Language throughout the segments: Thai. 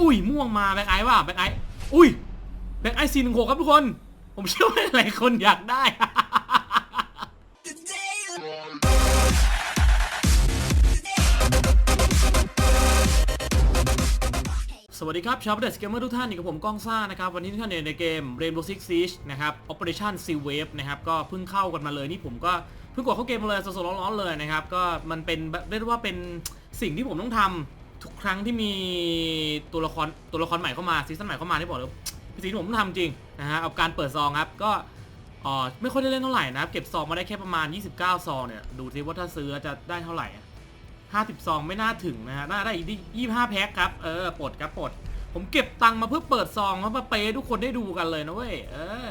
อุ้ยม่วงมาแบงค์ไอว่ะแบงค์ไออุ้ยแบงค์ไอซีหนึ่งหกครับทุกคน ผมเชื่อว่าหลายคนอยากได้ สวัสดีครับ ชาวเดสเกมเมอร์ทุกท่านอยู่กับผมก้องซ่านะครับ วันนี้ทุกท่านอยู่ในเกม Rainbow Six Siege นะครับ Operation Sea Wave นะครับ ก็เพิ่งเข้ากันมาเลยนี่ผมก็เพิ่งกดเข้าเกมมาเลยสดๆร้อนๆเลยนะครับ ก็มันเป็นเรียกได้ว่าเป็นสิ่งที่ผมต้องทำ ทุกครั้งที่มีตัวละครตัวละครใหม่เข้ามาซีซั่นใหม่เข้ามาที่บอกเลยเป็นสิ่งที่ผมต้องทำจริงนะฮะเอาการเปิดซองครับก็อ่อไม่ค่อยได้เล่นเท่าไหร่นะครับเก็บซองมาได้แค่ประมาณ 29 ซองเนี่ยดูซิว่าถ้าซื้อจะได้เท่าไหร่50ซองไม่น่าถึงนะฮะน่าได้อีกยี่ห้าแพ็คครับเออปลดครับปลดผมเก็บตังค์มาเพื่อเปิดซองมาเปย์ทุกคนได้ดูกันเลยนะเว้ยเออ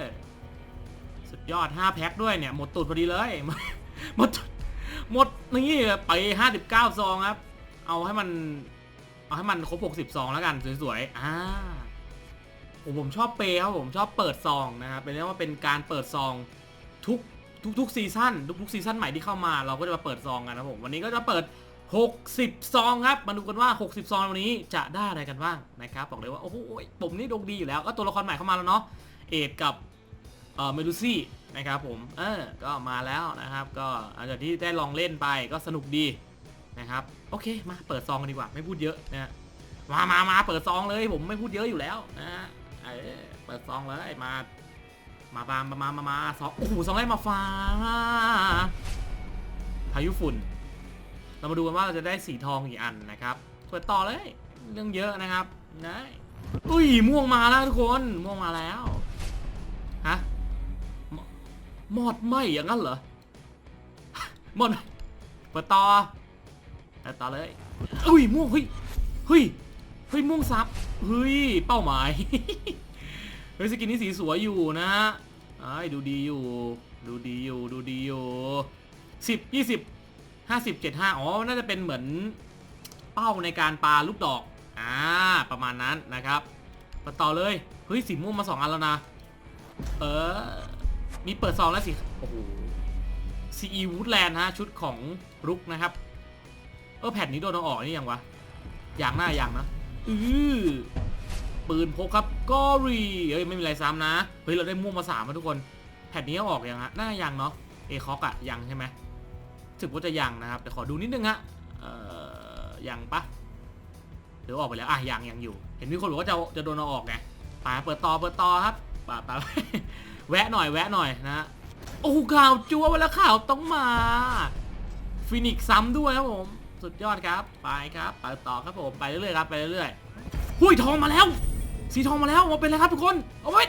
สุดยอด 5 แพ็คด้วยเนี่ยหมดตูดพอดีเลยหมดตูดหมดนี่ไป59 ซองครับ เอาให้มัน เอาให้มันครบ60ซองแล้วกันสวยๆ อ่าผมผมชอบเปย์ครับผมชอบเปิดซองนะครับเป็นเรียกว่าเป็นการเปิดซองทุกทุกทุกซีซั่นทุกทุกซีซั่นใหม่ที่เข้ามาเราก็จะมาเปิดซองกันนะผมวันนี้ก็จะเปิด 60 ซองครับมาดูกันว่า 60 ซองวันนี้จะได้อะไรกันบ้างนะครับบอกเลยว่าโอ้โหผมนี่ดวงดีอยู่แล้วก็ตัวละครใหม่เข้ามาแล้วเนาะเอ็ดกับเอ่อเมลูซี่นะครับผมเออก็มาแล้วนะครับ ก็หลังจากที่ได้ลองเล่นไปก็สนุกดี นะครับโอเคมาเปิดซองกันดีกว่าไม่พูดเยอะนะมามามาเปิดซองเลยผมไม่พูดเยอะอยู่แล้วนะฮะเออเปิดซองเลยมา มามามามามามาซองโอ้โหซองแรกมาฟ้าพายุฝุ่น เรามาดูกันว่าเราจะได้สีทองกี่อันนะครับเปิดต่อเลยเรื่องเยอะนะครับได้อุ้ยม่วงมาแล้วทุกคนม่วงมาแล้วฮะมมอดไหมอย่างนั้นเหรอมอดเปิดต่อ ต่อเลยอุ้ยม่วงเฮ้ยเฮ้ยเฮ้ยม่วงซับเฮ้ยเป้าหมายเฮ้ยสกินนี้สีสวยอยู่นะไอ้ดูดีอยู่ ดูดีอยู่ดูดีอยู่สิบยี่สิบห้าสิบเจ็ดห้าอ๋อน่าจะเป็นเหมือนเป้าในการปาลูกดอกอ่าประมาณนั้นนะครับมาต่อเลยเฮ้ยสีม่วงมาสองอันแล้วนะเออมีเปิดซองแล้วสิโอ้โหซีอีวูดแลนด์ฮะชุดของรุกนะครับ ออแผ่นนี้โดนเอาออกนี่ยังวะอย่างหน้าอย่างนะอือปืนพกครับกอรีเอ้ยไม่มีอะไรซ้ำนะเฮ้ยเราได้ม่วงมาสามแล้วทุกคนแผ่นนี้เอาออกยังฮะน่ายังเนาะเอคอกอะยังใช่ไหมรู้สึกว่าจะยังนะครับแต่ขอดูนิดนึงฮะเอ่อยังปะหรือออกไปแล้วอะยังยังอยู่ เห็นมีคนบอกว่าจะจะโดนเอาออกไงไปเปิดต่อเปิดต่อครับไปไปแวะหน่อยแวะหน่อยนะฮะโอ้โหข่าวจัวไปแล้วข่าวต้องมาฟินิกซ์ซ้ำด้วยครับผม สุดยอดครับ ไปครับไปต่อครับผมไปเรื่อยๆครับไปเรื่อยๆหุ้ยทองมาแล้ว สีทองมาแล้วมาเป็นอะไรครับทุกคนเอาไว้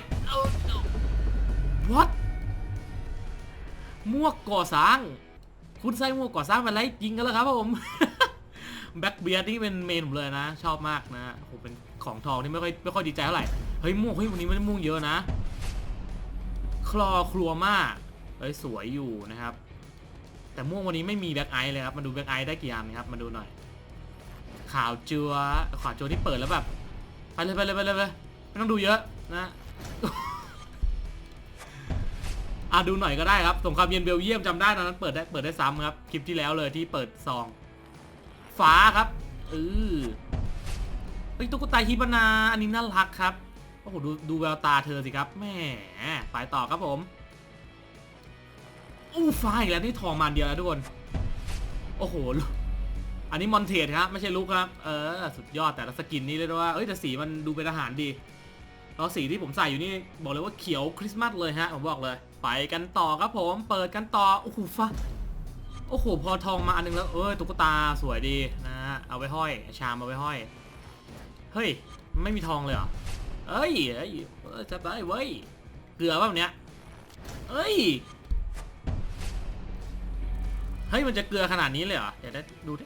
what มวกก่อสร้าง คุณไส้หมวกก่อสร้างเป็นไรยิงกันแล้วครับผมแบ็คเบียร์นี่เป็นเมนผมเลยนะ ชอบมากนะผมเป็นของทองที่ไม่ค่อยไม่ค่อยดีใจเท่าไหร่เฮ้ยม่วงเฮ้ยวันนี้ไม่ได้ม่วงเยอะนะ คลอครัวมากเฮ้ยสวยอยู่นะครับ แต่ม่วงวันนี้ไม่มีแบ็คไอเลยครับ มาดูแบ็คไอได้กี่อันครับ มาดูหน่อย ขาวจัวขาวจัวที่เปิดแล้วแบบ ไปเลยไปเลยไปเลยไปเลยไม่ต้องดูเยอะนะ อะดูหน่อยก็ได้ครับ สงครามเย็นเบลเยียมจำได้ตอนนั้นเปิดได้เปิดได้ซ้ำครับ คลิปที่แล้วเลยที่เปิดซอง ฟ้าครับเออเฮ้ยตุ๊กตาฮิบานา อันนี้น่ารักครับ โอ้โหดูดูแววตาเธอสิครับ แหม่ไปต่อครับผม อู้ฟ้าอีกแล้วนี่ทองมานเดียวแล้วทุกคน โอ้โห อันนี้มอนเทสครับไม่ใช่ลุกครับ เออ สุดยอดแต่ละสกินนี่เรียกได้ว่า เอ้ยแต่สีมันดูเป็นทหารดี แล้วสีที่ผมใส่อยู่นี่บอกเลยว่าเขียวคริสต์มาสเลยฮะผมบอกเลย ไปกันต่อครับผม เปิดกันต่อ โอ้โหฟ้า โอ้โห พอทองมาอันนึงแล้ว เอ้ยตุ๊กตาสวยดีนะฮะ เอาไว้ห้อย ชามเอาไว้ห้อย เฮ้ย ไม่มีทองเลยเหรอ เอ้ย เอ้ยจับได้เว้ย เกลือป่ะวันเนี้ยเอ้ย เฮ้ยมันจะเกลือขนาดนี้เลยเหรอ เดี๋ยวได้ดูดิ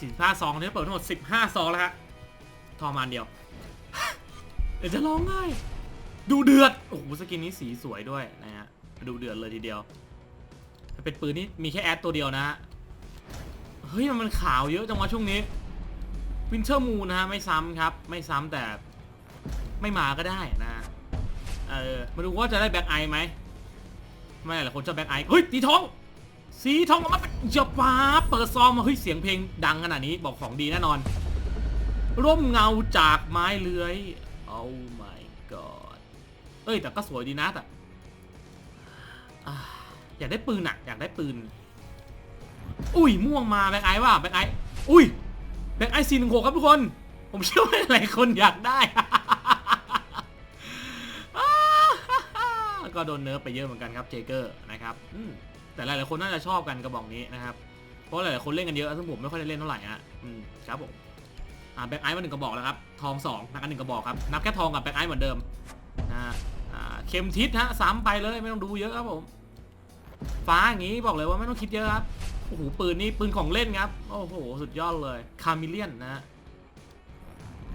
สิบห้าซองเนี่ยเปิดทั้งหมดสิบห้าซองแล้วฮะ ทอมาอันเดียว เดี๋ยวจะร้องไห้ดูเดือด โอ้โหสกินนี้สีสวยด้วยนะฮะ ดูเดือดเลยทีเดียว เป็นปืนนี่มีแค่แอดตัวเดียวนะฮะ เฮ้ยมันขาวเยอะจังวะช่วงนี้ วินเทอร์มูนะฮะไม่ซ้ำครับ ไม่ซ้ำแต่ไม่มาก็ได้นะ เออ มาดูว่าจะได้แบ็คไอไหมไม่หลายคนชอบแบ็คไอ เฮ้ยตีท้อง สีทองออกมาเป็นจะป้าเปิดซองมาเฮ้ยเสียงเพลงดังขนาดนี้บอกของดีแน่นอน ร่มเงาจากไม้เลื้อย oh my god เอ้ยแต่ก็สวยดีนะแต่อยากได้ปืนอะอยากได้ปืน อุ้ยม่วงมาแบงไอว่าแบงไออุ้ยแบงไอซ์ซีหนึ่งหกครับทุกคน ผมเชื่อว่าหลายคนอยากได้ก็โดนเนิร์ฟไปเยอะเหมือนกันครับเจเกอร์นะครับ อืม แต่หลายๆคนน่าจะชอบกันกระบอกนี้นะครับ เพราะหลายๆคนเล่นกันเยอะซึ่งผมไม่ค่อยได้เล่นเท่าไหร่ฮะอืมครับผมอ่าแบ็คไอซ์มาหนึ่งกระบอกแล้วครับ ทองสองนักกันหนึ่งกระบอกครับ นับแค่ทองกับแบ็คไอซ์เหมือนเดิมนะฮะอ่าเข็มทิศฮะซ้ำไปเลยไม่ต้องดูเยอะครับผม ฟ้าอย่างนี้บอกเลยว่าไม่ต้องคิดเยอะครับ โอ้โหปืนนี่ปืนของเล่นครับ โอ้โหสุดยอดเลย คามิเลียนนะฮะ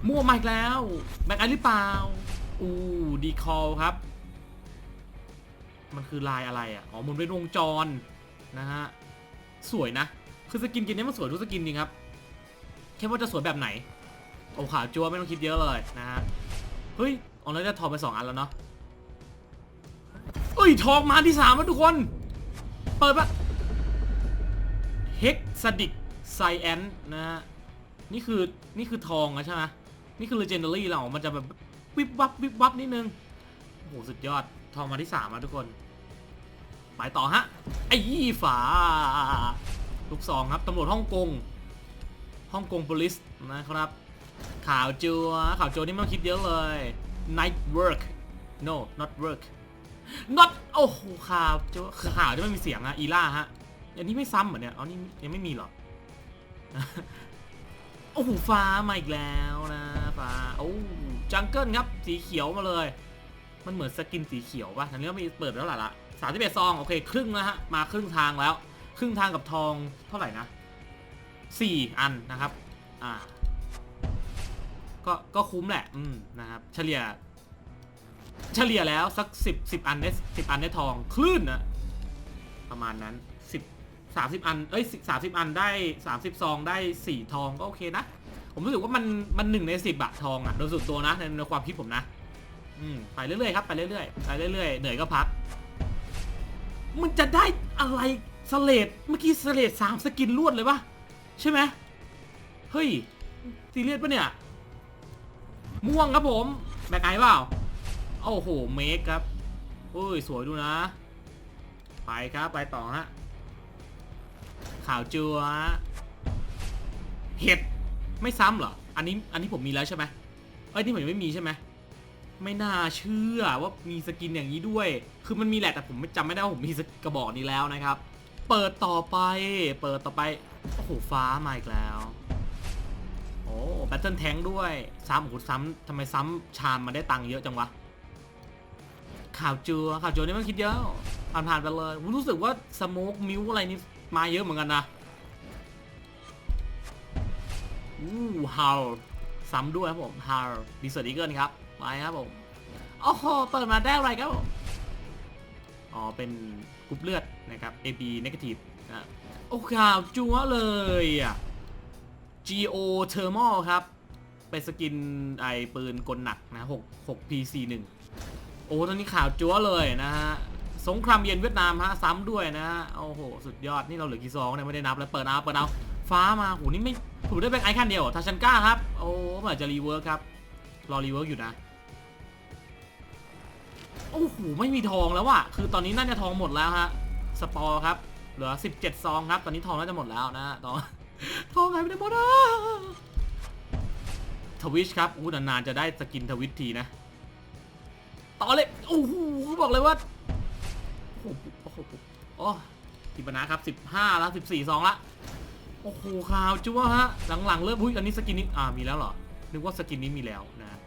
มั่วมาอีกแล้ว แบ็คไอซ์หรือเปล่า อู้ดีคอลครับ มันคือลายอะไรอะ อ๋อมันเป็นวงจรนะฮะ สวยนะ คือสกินกินนี้มันสวยทุกสกินจริงครับ แค่ว่าจะสวยแบบไหน โอ้ขาวจัวไม่ต้องคิดเยอะเลยนะฮะ เฮ้ยเอาแล้วจะทองไปสองอันแล้วเนาะเอ้ยทองมาที่สามแล้วทุกคน เปิดปะเฮกซาดิกไซแอนนะฮะ นี่คือนี่คือทองอะใช่ไหมนี่คือ legendary เรามันจะแบบวิบวับวิบวับนิดนึงโอ้โหสุดยอด ทองมาที่สามแล้วทุกคน ไปต่อฮะ ไอ้ยี่ฝา ลูกสองครับตำรวจฮ่องกง ฮ่องกง police นะครับ ข่าวจัว ข่าวจัวนี่ไม่ต้องคิดเยอะเลย night work no not work not โอ้โหข่าวจัวคือข่าวที่ไม่มีเสียงอะอีล่าฮะอันนี้ไม่ซ้ำเหรอเนี่ย อ๋อ นี่ยังไม่มีเหรอ โอ้โหฟ้ามาอีกแล้วนะฟ้า โอ้จังเกิลครับ สีเขียวมาเลย มันเหมือนสกินสีเขียวป่ะทันนี้ก็มีเปิดแล้วหล่ะละสามสิบเอ็ดซองโอเคครึ่งแล้วฮะมาครึ่งทางแล้ว ครึ่งทางกับทองเท่าไหร่นะสี่อันนะครับอ่าก็ก็คุ้มแหละอืมนะครับเฉลี่ย เฉลี่ยแล้วสักสิบสิบอันได้สิบอันได้ทองคลื่นนะประมาณนั้นสิบสามสิบอันเอ้ยสามสิบอันได้สามสิบซองได้สี่ทองก็โอเคนะ ผมรู้สึกว่ามันมันหนึ่งในสิบอะทองอะโดยส่วนตัวนะในในความคิดผมนะ อืมไปเรื่อยๆครับไปเรื่อยๆไปเรื่อยๆเหนื่อยก็พัก มันจะได้อะไรสเลดเมื่อกี้สเลดสามสกินรวดเลยปะใช่ไหมเฮ้ยซีเรียสปะเนี่ย ม่วงครับผม แบกไอเปล่าโอ้โหเมคครับโอ้ยสวยดูนะ ไปครับไปต่อฮะข่าวจัวเห็ดไม่ซ้ำเหรอ อันนี้อันนี้ผมมีแล้วใช่ไหมเอ้ยนี่ผมยังไม่มีใช่ไหม ไม่น่าเชื่อว่ามีสกินอย่างนี้ด้วย คือมันมีแหละแต่ผมไม่จำไม่ได้ว่าผมมีกระบอกนี้แล้วนะครับ เปิดต่อไป เปิดต่อไป โอ้โหฟ้ามาอีกแล้ว โอ้แบตเทิลแทงด้วยซ้ำโอ้โหซ้ำทำไมซ้ำชามมาได้ตังค์เยอะจังวะ ข่าวเจัวข่าวจัวนี่มันคิดเยอะ ผ่านผ่านไปเลยผมรู้สึกว่าสโมกมิวอะไรนี่มาเยอะเหมือนกันนะ อู้ฮาวซ้ำด้วยครับผมฮาวดีเซอร์ดีเกิลครับ ไปครับผมโอ้โหเปิดมาได้อะไรครับผมอ๋อเป็นกรุ๊ปเลือดนะครับ AB negative นะโอ้ข่าวจัวเลยอะ GO Thermal ครับ เป็นสกินไอปืนกลหนักนะ6 6 PC1 โอ้ตอนนี้ข่าวจัวเลยนะฮะสงครามเย็นเวียดนามฮะซ้ำด้วยนะฮะโอ้โห สุดยอดนี่เราเหลือกี่ซองเนี่ยไม่ได้นับแล้วเปิดเอาเปิดเอาฟ้ามาโหนี่ไม่ถูกได้เป็นไอคันเดียวทาชันก้าครับ โอ้เมื่อไหร่จะรีเวิร์คครับ รอรีเวิร์กอยู่นะ โอ้โหไม่มีทองแล้วอะคือตอนนี้น่าจะทองหมดแล้วฮะสปอร์ครับเหลือ 17 ซองครับ ตอนนี้ทองน่าจะหมดแล้วนะทองทองหายไปไหนหมดอะทวิชครับอู้นานๆจะได้สกินทวิชทีนะต่อเลยโอ้โหบอกเลยว่าโอ้โหโอ้โหโอ้ทิปนะครับ 15 แล้ว 14 ซองละโอ้โหข่าวจั๊วฮะหลังๆเริ่มอุ้ยอันนี้สกินนี้อ่ามีแล้วเหรอนึกว่าสกินนี้มีแล้วนะ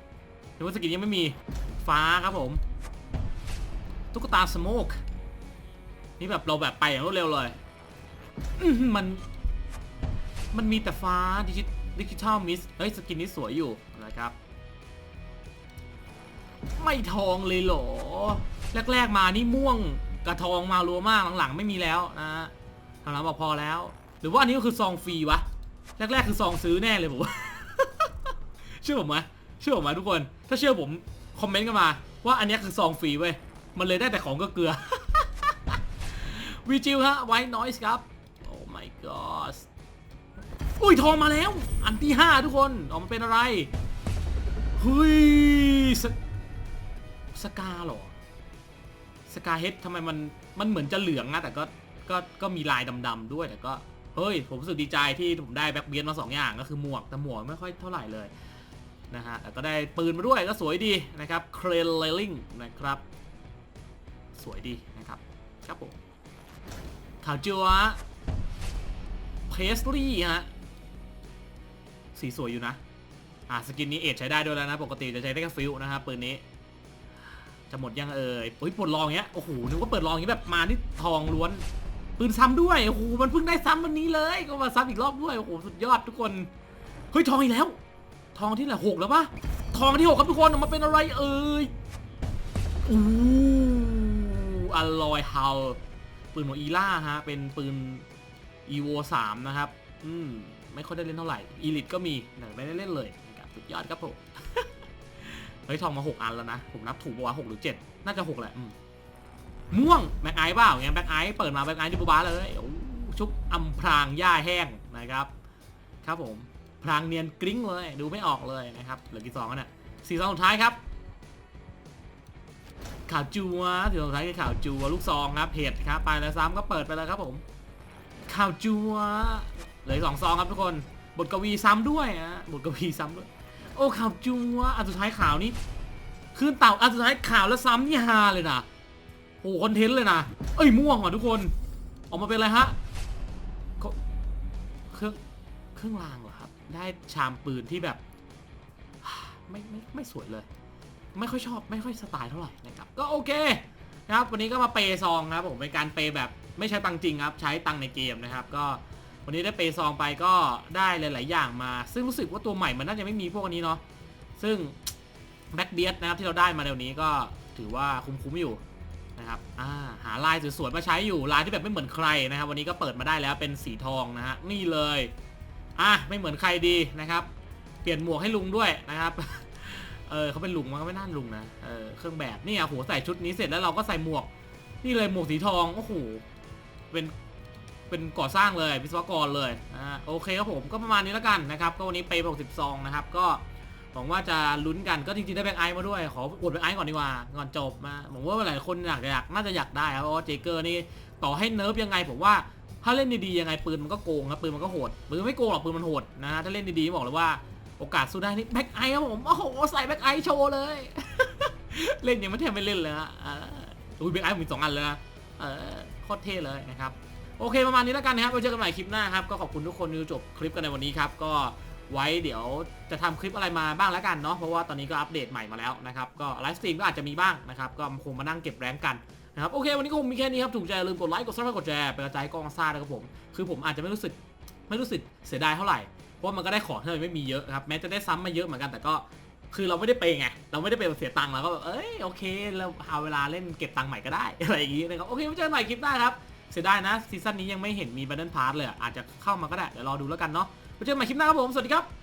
นึกว่าสกินยังไม่มีฟ้าครับผม ตุ๊กตาสโมกนี่แบบเราแบบไปอย่างรวดเร็วเลยมัน มันมีแต่ฟ้าดิจิดิจิทัลมิสเฮ้ย สกินนี้สวยอยู่นะครับ ไม่ทองเลยเหรอ แรก ๆ มานี่ม่วงกับทองมารัวมากหลังๆ ไม่มีแล้วนะฮะหลังบอกพอแล้ว หรือว่าอันนี้ก็คือซองฟรีวะ แรก ๆ คือซองซื้อแน่เลยผมเชื่อผมไหมเชื่อผมไหมทุกคน ถ้าเชื่อผม คอมเมนต์กันมา ว่าอันนี้คือซองฟรีเว้ย มันเลยได้แต่ของก็เกลือวีจิวฮะไวท์นอยส์ครับ โอ้ my god อุ้ยทองมาแล้ว อันที่ห้าทุกคนออกมาเป็นอะไรเฮ้ยสสกาหรอ สกาเฮดทำไมมันมันเหมือนจะเหลืองนะ แต่ก็ก็ก็มีลายดำๆด้วยแต่ก็เฮ้ย ผมรู้สึกดีใจที่ผมได้แบ็คเบียนมาสองอย่างก็คือหมวก แต่หมวกไม่ค่อยเท่าไหร่เลยนะฮะแต่ก็ได้ปืนมาด้วยก็สวยดีนะครับเครนเลลิงนะครับ สวยดีนะครับ ครับผมข่าวจัวเพสลี่ฮะ สีสวยอยู่นะ อ่าสกินนี้เอทใช้ได้ด้วยแล้วนะ ปกติจะใช้ได้แค่ฟิลนะครับปืนนี้ จะหมดยังเอ่ยเฮ้ยปลดลองเงี้ย โอ้โห นึกว่าเปิดลองอย่างนี้แบบมาที่ทองล้วน ปืนซ้ำด้วย โอ้โห มันเพิ่งได้ซ้ำวันนี้เลย ก็มาซ้ำอีกรอบด้วย โอ้โห สุดยอดทุกคน เฮ้ยทองอีกแล้ว ทองที่ไหนหกแล้วปะทองที่หกครับทุกคนออกมาเป็นอะไรเอ่ยอู้ อลลอยเฮาปืนของอีล่าฮะ เป็นปืน evo 3นะครับ อืม ไม่ค่อยได้เล่นเท่าไหร่ อีลิทก็มีแต่ไม่ได้เล่นเลยนะครับสุดยอดครับผม เฮ้ยทองมา 6 อันแล้วนะ ผมนับถูกปะวะหกหรือ 7 น่าจะ 6 แหละม่วง แบ็คไอซ์เปล่าอย่างแบ็คไอซ์เปิดมา แบ็คไอซ์ที่บูบาเลยโอ้ชุบอำพรางหญ้าแห้งนะครับ ครับผม พรางเนียนกริ้งเลย ดูไม่ออกเลยนะครับ เหลือกี่ซองกันน่ะสี่ซองสุดท้ายครับ ข่าวจัวสี่ซอสุดท้ายคือข่าวจัวลูกซองครับเพจครับไปแล้วซ้ำก็เปิดไปแล้วครับผม ข่าวจัวเหลือสองซองครับทุกคน บทกวีซ้ำด้วยนะบทกวีซ้ำด้วย โอ้ข่าวจัวอันสุดท้ายข่าวนี้ขึ้นเต่าอันสุดท้ายข่าวแล้วซ้ำนี่ฮาเลยนะโอ้คอนเทนต์เลยนะเอ้ยม่วงว่ะทุกคน ออกมาเป็นอะไรฮะเขาเครื่องเครื่องรางเหรอครับ ได้ชามปืนที่แบบ ไม่ไม่ไม่สวยเลย ไม่ค่อยชอบไม่ค่อยสไตล์เท่าไหร่นะครับก็โอเคนะครับวันนี้ก็มาเปย์ซองนะครับผมเป็นการเปย์แบบไม่ใช้ตังจริงครับใช้ตังในเกมนะครับก็วันนี้ได้เปย์ซองไปก็ได้หลาย ๆ อย่างมา ซึ่งรู้สึกว่าตัวใหม่มันน่าจะไม่มีพวกนี้เนาะซึ่งแบ็กเบียดนะครับที่เราได้มาเดี๋ยวนี้ก็ถือว่าคุ้ม ๆ อยู่นะครับอ่าหาลายสวย ๆ มาใช้อยู่ลายที่แบบไม่เหมือนใครนะครับ วันนี้ก็เปิดมาได้แล้วเป็นสีทองนะฮะนี่เลยอะไม่เหมือนใครดีนะครับ เปลี่ยนหมวกให้ลุงด้วยนะครับ เออเขาเป็นลุงมันก็ไม่น่าลุงนะเออเครื่องแบบนี่อะโหใส่ชุดนี้เสร็จแล้วเราก็ใส่หมวก นี่เลยหมวกสีทองโอ้โหเป็นเป็นก่อสร้างเลยวิศวกรเลยอ่าโอเคครับผมก็ประมาณนี้แล้วกันนะครับก็วันนี้ไปหกสิบซองนะครับก็หวังว่าจะลุ้นกันก็จริงๆได้แบงค์ไอมาด้วยขออวดแบงค์ไอก่อนดีกว่าก่อนจบมาผมว่าหลายคนอยากอยากน่าจะอยากได้ครับเพราะว่าเจเกอร์นี่ต่อให้เนิร์ฟยังไงผมว่าถ้าเล่นดีๆยังไงปืนมันก็โกงครับปืนมันก็โหดปืนไม่โกงหรอกปืนมันโหดนะฮะถ้าเล่นดีๆบอกเลยว่า โอกาสสู้ได้นี่แบ็คไอครับผม โอ้โห ใส่แบ็คไอโชว์เลย เล่นยังไม่แทบไม่เล่นเลยฮะอ่าอุ้ยแบ็คไอผมมีสองอันเลยนะเออโคตรเท่เลยนะครับ โอเคประมาณนี้แล้วกันนะครับไว้เจอกันใหม่คลิปหน้าครับ ก็ขอบคุณทุกคนที่ดูจบคลิปกันในวันนี้ครับ ก็ไว้เดี๋ยวจะทำคลิปอะไรมาบ้างแล้วกันเนาะ เพราะว่าตอนนี้ก็อัปเดตใหม่มาแล้วนะครับ ก็ไลฟ์สตรีมก็อาจจะมีบ้างนะครับ ก็คงมานั่งเก็บแรงกันนะครับโอเค วันนี้ก็คงมีแค่นี้ครับ ถูกใจลืมกดไลค์กดซับสไครต์กดแชร์เป็นกระจายกองซ่านะครับผม คือผมอาจจะไม่รู้สึกไม่รู้สึกเสียดายเท่าไหร่ เพราะมันก็ได้ของที่มันไม่มีเยอะครับ แม้จะได้ซ้ำมาเยอะเหมือนกันแต่ก็คือเราไม่ได้ไปไง เราไม่ได้ไปเสียตังค์เราก็แบบเอ้ยโอเคเราเอาเวลาเล่นเก็บตังค์ใหม่ก็ได้อะไรอย่างงี้นะครับโอเคไว้เจอกันใหม่คลิปหน้าครับเสียดายนะซีซั่นนี้ยังไม่เห็นมีบันเดิลพาร์ทเลยอะอาจจะเข้ามาก็ได้เดี๋ยวรอดูแล้วกันเนาะไว้เจอกันใหม่คลิปหน้าครับผมสวัสดีครับ